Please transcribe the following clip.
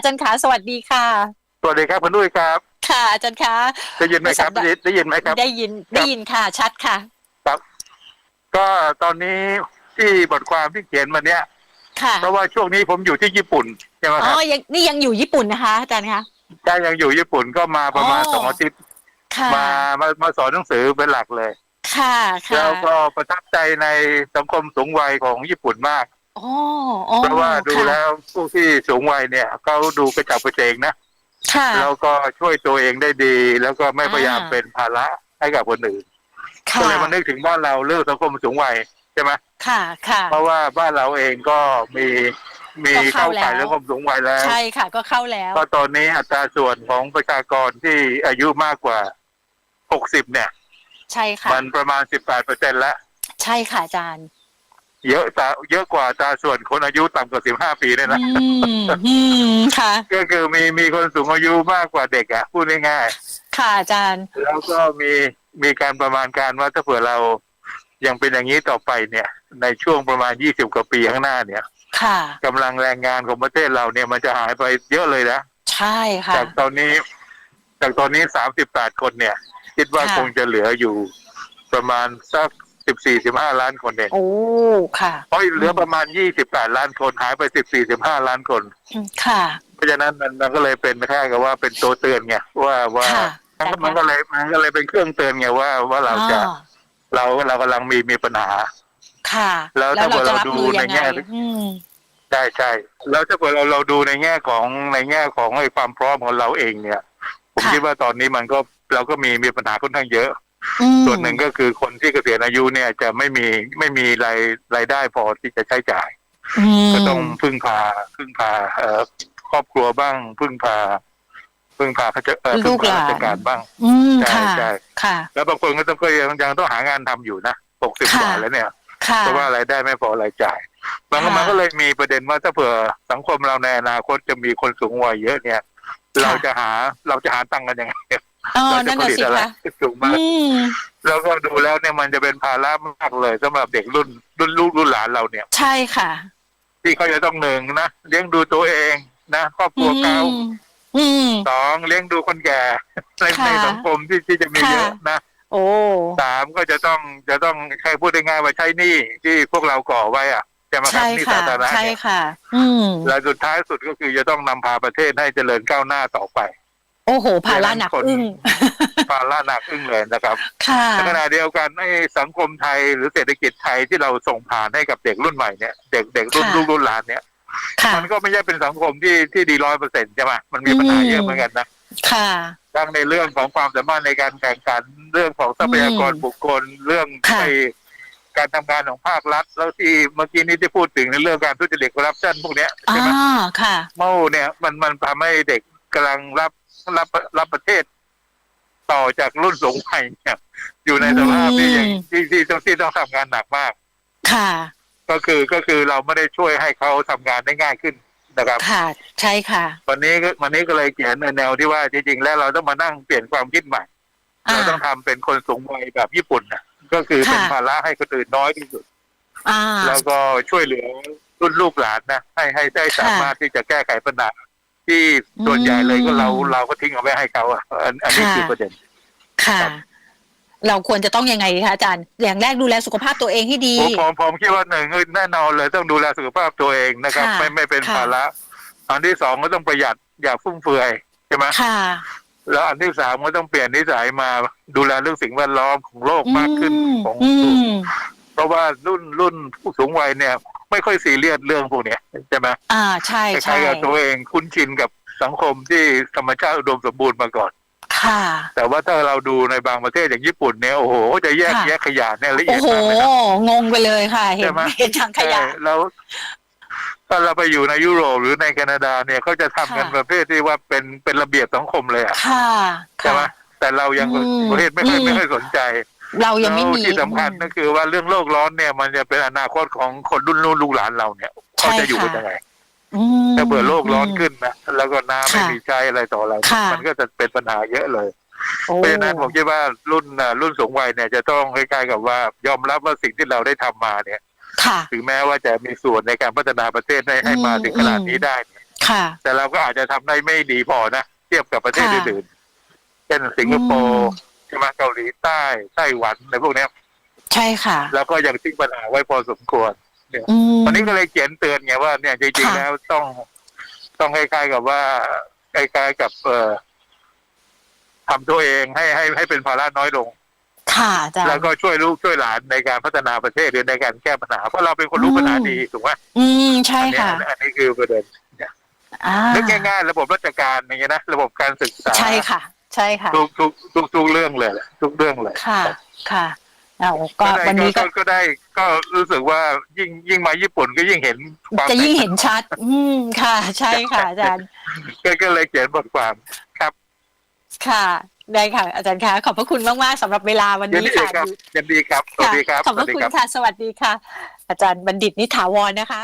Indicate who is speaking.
Speaker 1: อาจารย์ขาสวัสดีค่ะ
Speaker 2: สวัสดีครับคุณนุ้ยครับ
Speaker 1: ค่ะ อาจารย์คะ
Speaker 2: ได้ยินไหมครับได้ยินได้ยินไหมครับ
Speaker 1: ได้ยินได้ยินค่ะ ชัดค่ะ
Speaker 2: ก็ตอนนี้ที่บทความที่เขียนมาเนี้ย
Speaker 1: ค่ะ
Speaker 2: เพราะว่าช่วงนี้ผมอยู่ที่ญี่ปุ่นใช่ไหม
Speaker 1: อ๋
Speaker 2: ค
Speaker 1: อ
Speaker 2: รับ
Speaker 1: ยังนี่ยังอยู่ญี่ปุ่นนะคะอาจารย์คะ
Speaker 2: ถ้ายังอยู่ญี่ปุ่นก็มาประมาณ
Speaker 1: อ๋อ
Speaker 2: สองอาทิตย์
Speaker 1: ค่ะ
Speaker 2: มามามาสอนหนังสือเป็นหลักเลย
Speaker 1: ค่ะค่ะ
Speaker 2: แล้วก็ประทับใจในสังคมสูงวัยของญี่ปุ่นมาก
Speaker 1: อ๋ออ๋อ
Speaker 2: เพราะว่าดู
Speaker 1: ค่ะ
Speaker 2: แล้วผู้ที่สูงวัยเนี่ยเขาดูกระจับกระเจงนะ
Speaker 1: ค่ะ
Speaker 2: แล้วก็ช่วยตัวเองได้ดี แล้วก็ไม่พยายาม
Speaker 1: อ่า
Speaker 2: เป็นภาระให้กับคนอื่น
Speaker 1: ค่ะ
Speaker 2: ก็เลยมานึกถึงบ้านเราเรื่องสังคมสูงวัยใช่ไหม
Speaker 1: ค่ะ ค่ะ
Speaker 2: เพราะว่าบ้านเราเองก็มีมี
Speaker 1: ก็เข้า
Speaker 2: เข้าข่าย
Speaker 1: แล้ว
Speaker 2: เรื่องความสูงวัยแล้ว
Speaker 1: ใช่ค่ะ ก็เข้าแล้ว
Speaker 2: ก็ตอนนี้อัตราส่วนของประชากรที่อายุมากกว่า 60 เนี่ย
Speaker 1: ใช่ค่ะ
Speaker 2: มันประมาณ 18เปอร์เซ็นแล้ว
Speaker 1: ใช่ค่ะอาจารย์
Speaker 2: เยอะตาเยอะกว่าอัตราส่วนคนอายุต่ำกว่า15ปีเลยนะ
Speaker 1: อืมอืมค่ะ
Speaker 2: ก็คือมีมีคนสูงอายุมากกว่าเด็กอะพูดง่าย
Speaker 1: ค่ะอาจารย์
Speaker 2: ๆแล้วก็มีมีการประมาณการว่าถ้าเผื่อเรายังเป็นอย่างนี้ต่อไปเนี่ย ในช่วงประมาณ20กว่าปีข้างหน้าเนี่ย
Speaker 1: ค่ะ
Speaker 2: กำลังแรงงานของประเทศเราเนี่ยมันจะหายไปเยอะเลยนะ
Speaker 1: ใช่ค่ะ
Speaker 2: จากตอนนี้ จากตอนนี้สามสิบแปดคนเนี่ย คิดว่า
Speaker 1: ค่ะ
Speaker 2: คงจะเหลืออยู่ประมาณสัก สิบสี่สิบห้าล้านคนเอง
Speaker 1: โอ้ค่ะ
Speaker 2: เพราะเหลือประมาณยี่สิบแปดล้านคนหายไปสิบสี่สิบห้าล้านคน
Speaker 1: ค่ะ
Speaker 2: เพราะฉะนั้นมันมันก็เลยเป็นแค่กับว่าเป็นตัวเตือนไงว่าว่า
Speaker 1: ค่ะ
Speaker 2: มันก็มันก็เลยมันก็เลยเป็นเครื่องเตือนไงว่าว่าเราจะ
Speaker 1: อ๋อ
Speaker 2: เราเรากำลังมีมีปัญหา
Speaker 1: ค่ะ
Speaker 2: แล้วถ้า
Speaker 1: เราจะ
Speaker 2: เรา
Speaker 1: รับ
Speaker 2: ดู
Speaker 1: มือ
Speaker 2: ใน
Speaker 1: ยังไง
Speaker 2: แง่
Speaker 1: อืม
Speaker 2: ใช่ใช่แล้วถ้าเกิดเราเราดูในแง่ของในแง่ของไอ้ความพร้อมของเราเองเนี่ย ผม
Speaker 1: ค่ะ
Speaker 2: คิดว่าตอนนี้มันก็เราก็มีมีปัญหาค่อนข้างเยอะ
Speaker 1: อืม
Speaker 2: ส่วนหนึ่งก็คือคนที่เกษียณอายุเนี่ยจะไม่มีไม่มีรายรายได้พอที่จะใช้จ่าย
Speaker 1: อืม
Speaker 2: ก็ต้องพึ่งพาพึ่งพาเอ่อครอบครัวบ้าง พึ่งพา พึ่งพาเขาจะเอ่อพึ่งพาราชการบ้าง
Speaker 1: อืม
Speaker 2: ใช่
Speaker 1: ค่ะ
Speaker 2: ใช่
Speaker 1: ค่ะ
Speaker 2: แล้วบางคนก็ต้องก็ยังยังต้องหางานทำอยู่นะหกสิบ
Speaker 1: ค่ะ
Speaker 2: กว่าแล้วเนี่ย
Speaker 1: ค่ะ
Speaker 2: เพราะว่ารายได้ไม่พอรายจ่ายมันก็
Speaker 1: ค่ะ
Speaker 2: มันก็เลยมีประเด็นว่าถ้าเผื่อสังคมเราในอนาคตจะมีคนสูงวัยเยอะเนี่ย
Speaker 1: ค่ะ
Speaker 2: เราจะหาเราจะหาตังค์กันยังไง
Speaker 1: อ๋อ
Speaker 2: เราจะ
Speaker 1: นั่น
Speaker 2: ผ
Speaker 1: น่ะ
Speaker 2: ลิต
Speaker 1: สิ
Speaker 2: อะไร
Speaker 1: คะ
Speaker 2: สูงมาก
Speaker 1: อืม
Speaker 2: แล้วก็ดูแล้วเนี่ยมันจะเป็นภาระมากเลยสำหรับเด็กรุ่นรุ่นลูกรุ่นหลานเราเนี่ย
Speaker 1: ใช่ค่ะ
Speaker 2: ที่เขาจะต้องหนึ่งนะเลี้ยงดูตัวเองนะครอบครัวเขา
Speaker 1: อืมอืม
Speaker 2: สองเลี้ยงดูคนแก่ใน
Speaker 1: ค่ะ
Speaker 2: ในสังคมที่ที่จะมี
Speaker 1: ค่ะ
Speaker 2: เยอะนะ
Speaker 1: โอ้
Speaker 2: สามก็จะต้องจะต้องใครพูดได้ง่ายว่าใช้หนี้ที่พวกเราก่อไว้อะใช่ไหมครับ
Speaker 1: ใช่
Speaker 2: หนี้
Speaker 1: ค่ะ
Speaker 2: สาธารณะ
Speaker 1: ใช่
Speaker 2: เนี่ย
Speaker 1: ค่ะ อืม
Speaker 2: และสุดท้ายสุดก็คือจะต้องนำพาประเทศให้เจริญก้าวหน้าต่อไป
Speaker 1: โอ้โหภาระหนัก
Speaker 2: คน
Speaker 1: อึ้ง
Speaker 2: ภาระหนักอึ้งเลยนะครับ
Speaker 1: ค่ะ
Speaker 2: ในขณะเดียวกันไอ้สังคมไทยหรือเศรษฐกิจไทยที่เราส่งผ่านให้กับเด็กรุ่นใหม่เนี่ยเด็กเด็กรุ่น
Speaker 1: ค่ะ
Speaker 2: ลูกรุ่นหลานเนี่ย
Speaker 1: ค่ะ
Speaker 2: มันก็ไม่ใช่เป็นสังคมที่ที่ดีร้อยเปอร์เซ็นต์ใช่ไหมมันมีปัญหา
Speaker 1: อืม
Speaker 2: เยอะเหมือนกันนะ
Speaker 1: ค่ะ
Speaker 2: ทั้งในเรื่องของความสามารถในการแข่งขันเรื่องของทรัพยากร
Speaker 1: อืม
Speaker 2: บุคคลเรื่อง
Speaker 1: ค่ะ
Speaker 2: ไอ้การทำงานของภาครัฐ แล้วที่เมื่อกี้นี้ที่พูดถึงในเรื่องการทุจริตคอร์รัปชันพวกเนี้ย
Speaker 1: อ่า
Speaker 2: ใช่ไหม
Speaker 1: ค่ะ
Speaker 2: เมาเนี่ยมันมันทำให้เด็กกำลังรับ รับรับประเทศ ต่อจากรุ่นสูงวัยเนี่ยอยู่ในสภาพที่ยัง
Speaker 1: อืม
Speaker 2: ที่ที่ต้องที่ต้องทำงานหนักมาก
Speaker 1: ค่ะ
Speaker 2: ก็คือก็คือเราไม่ได้ช่วยให้เขาทำงานได้ง่ายขึ้นนะครับ
Speaker 1: ค่ะ ใช่ค่ะ
Speaker 2: วันนี้ก็วันนี้ก็เลยเขียนในแนวที่ว่าจริงๆแล้วเราต้องมานั่งเปลี่ยนความคิดใหม่
Speaker 1: อ่า
Speaker 2: เราต้องทำเป็นคนสูงวัยแบบญี่ปุ่นนะก็คือเป็น
Speaker 1: ค่ะ
Speaker 2: ภาระให้คนอื่นน้อยที่สุด
Speaker 1: อ่า
Speaker 2: แล้วก็ช่วยเหลือรุ่นลูกหลานนะให้ให้ได้
Speaker 1: ค่ะ
Speaker 2: สามารถที่จะแก้ไขปัญหา ที่ส่วนใหญ่เลยก็เรา
Speaker 1: อืม
Speaker 2: เราก็ทิ้งเอาไว้ให้เขาอะอันอันนี้
Speaker 1: ค่ะ
Speaker 2: คือประเด็น
Speaker 1: ค่ะ
Speaker 2: ครับ
Speaker 1: เราควรจะต้องยังไงดีคะอาจารย์ อย่างแรกดูแลสุขภาพตัวเองให้ดี
Speaker 2: ผมผมผมคิดว่าหนึ่งแน่นอนเลยต้องดูแลสุขภาพตัวเองนะครับ
Speaker 1: ค่ะ
Speaker 2: ไม่ไม่เป็น
Speaker 1: ค่ะ
Speaker 2: ภาระอันที่สองก็ต้องประหยัดอย่าฟุ่มเฟือยใช่ไหม
Speaker 1: ค่ะ
Speaker 2: แล้วอันที่สามก็ต้องเปลี่ยนนิสัยมาดูแลเรื่องสิ่งแวดล้อมของโลกมากขึ้นของ
Speaker 1: อืม
Speaker 2: เพราะว่ารุ่นรุ่นผู้สูงวัยเนี่ย ไม่ค่อยซีเรียสเรื่องพวกเนี้ยใช่ไหม
Speaker 1: อ่าใช่
Speaker 2: ค
Speaker 1: ใช่
Speaker 2: ล้ายๆกับตัวเองคุ้นชินกับสังคมที่ธรรมชาติอุดมสมบูรณ์มาก่อน
Speaker 1: ค่ะ
Speaker 2: แต่ว่าถ้าเราดูในบางประเทศอย่างญี่ปุ่นเนี่ยโอ้โหจะแยก
Speaker 1: ค่ะ
Speaker 2: แยกขยะเนี่ยละเอี
Speaker 1: โอ้
Speaker 2: ยด
Speaker 1: โห
Speaker 2: มากเลยนะ
Speaker 1: งงไปเลยค่ะ เห็
Speaker 2: ใช่
Speaker 1: น
Speaker 2: ไหม
Speaker 1: เห็นถังขยะ
Speaker 2: ใช่แล้วถ้าเราไปอยู่ในยุโรปหรือในแคนาดาเนี่ยเขาจะทำกัน
Speaker 1: ค่ะ
Speaker 2: ประเภทที่ว่าเป็นเป็นระเบียบสังคมเลยอะ
Speaker 1: ค่ะ
Speaker 2: ใช่ไหม
Speaker 1: ค่ะ
Speaker 2: แต่เรายัง
Speaker 1: อืม
Speaker 2: ประเทศไม่ค่อย
Speaker 1: อืม
Speaker 2: ไม่ค่อยสนใจ
Speaker 1: เรายังไม่
Speaker 2: แล้ว
Speaker 1: มี
Speaker 2: ที่สำคัญก็คือว่าเรื่องโลกร้อนเนี่ย มันจะเป็นอนาคตของคนรุ่นลูกลูกหลานเราเนี่ยเขาจะอยู่กันยังไง
Speaker 1: อืม
Speaker 2: ถ้าเบื่อโลกร้อนขึ้นนะแล้วก็น้ำไม่
Speaker 1: ค่ะ
Speaker 2: มีใช้อะไรต่ออะไร
Speaker 1: ค่ะ
Speaker 2: มันก็จะเป็นปัญหาเยอะเลย
Speaker 1: โอ้
Speaker 2: เพราะฉะนั้นผมคิดว่ารุ่นน่ะรุ่นสูงวัยเนี่ยจะต้องคล้ายๆกับว่ายอมรับว่าสิ่งที่เราได้ทำมาเนี่ย
Speaker 1: ค่ะ
Speaker 2: ถึงแม้ว่าจะมีส่วนในการพัฒนาประเทศให้ให้มาถึงขนาดนี้ได้เนี่ย
Speaker 1: ค่ะ
Speaker 2: แต่เราก็อาจจะทำได้ไม่ดีพอนะเทียบกับประเทศ
Speaker 1: ค่ะ
Speaker 2: อื่นๆเช่นสิงคโปร์ ใช่ไหมเกาหลีใต้ไต้หวันในพวกเนี้ย
Speaker 1: ใช่ค่ะ
Speaker 2: แล้วก็ยังทิ้งปัญหาไว้พอสมควร
Speaker 1: อืม
Speaker 2: วันนี้ก็เลยเขียนเตือนไงว่าเนี่ยจริงๆ
Speaker 1: ค่ะ
Speaker 2: แล้วต้อง ต้องคล้ายๆกับว่าคล้ายๆกับเอ่อทำตัวเองให้ให้ให้เป็นภาระน้อยลง
Speaker 1: ค่ะอาจาร
Speaker 2: แล้ว
Speaker 1: ย์
Speaker 2: ก็ช่วยลูกช่วยหลานในการพัฒนาประเทศหรือในการแก้ปัญหาเพราะเราเป็นคนรู้
Speaker 1: อืม
Speaker 2: ปัญหาดีถูกไหม
Speaker 1: อืมใช่
Speaker 2: อันเนี้ย
Speaker 1: ค่ะ
Speaker 2: อันนี้คือประเด็น
Speaker 1: อ่า
Speaker 2: นึกง่ายๆระบบราชการอย่างเงี้ยนะระบบการศึกษา
Speaker 1: ใช่ค่ะ ใช่ค่ะ
Speaker 2: ทุกทุกทุกทุกเรื่องเลยแหละทุกเรื่องเลย
Speaker 1: ค่ะ ค่ะเอาก็
Speaker 2: ได้
Speaker 1: วันนี้ก็
Speaker 2: ก็ได้ก็รู้สึกว่ายิ่งยิ่งมาญี่ปุ่นก็ยิ่งเห็นความ
Speaker 1: จะยิ่ง
Speaker 2: แตกต่าง
Speaker 1: เห็นชัด อืมค่ะ ใช่ค่ะ อาจารย์
Speaker 2: ก็ก็เลยเขียนบทความครับ
Speaker 1: ค่ะได้ค่ะ อาจารย์คะขอบพระคุณมากๆสำหรับเวลาวัน
Speaker 2: ยิน
Speaker 1: นี้
Speaker 2: ดี
Speaker 1: ค่ะ
Speaker 2: ครับยินดีครับสวัสดีครับ
Speaker 1: ขอบ
Speaker 2: ส
Speaker 1: พ
Speaker 2: วั
Speaker 1: ระ
Speaker 2: สดี
Speaker 1: คุณ
Speaker 2: ครับ
Speaker 1: ค่ะ สวัสดีค่ะ อาจารย์บัณฑิตนิถาวรนะคะ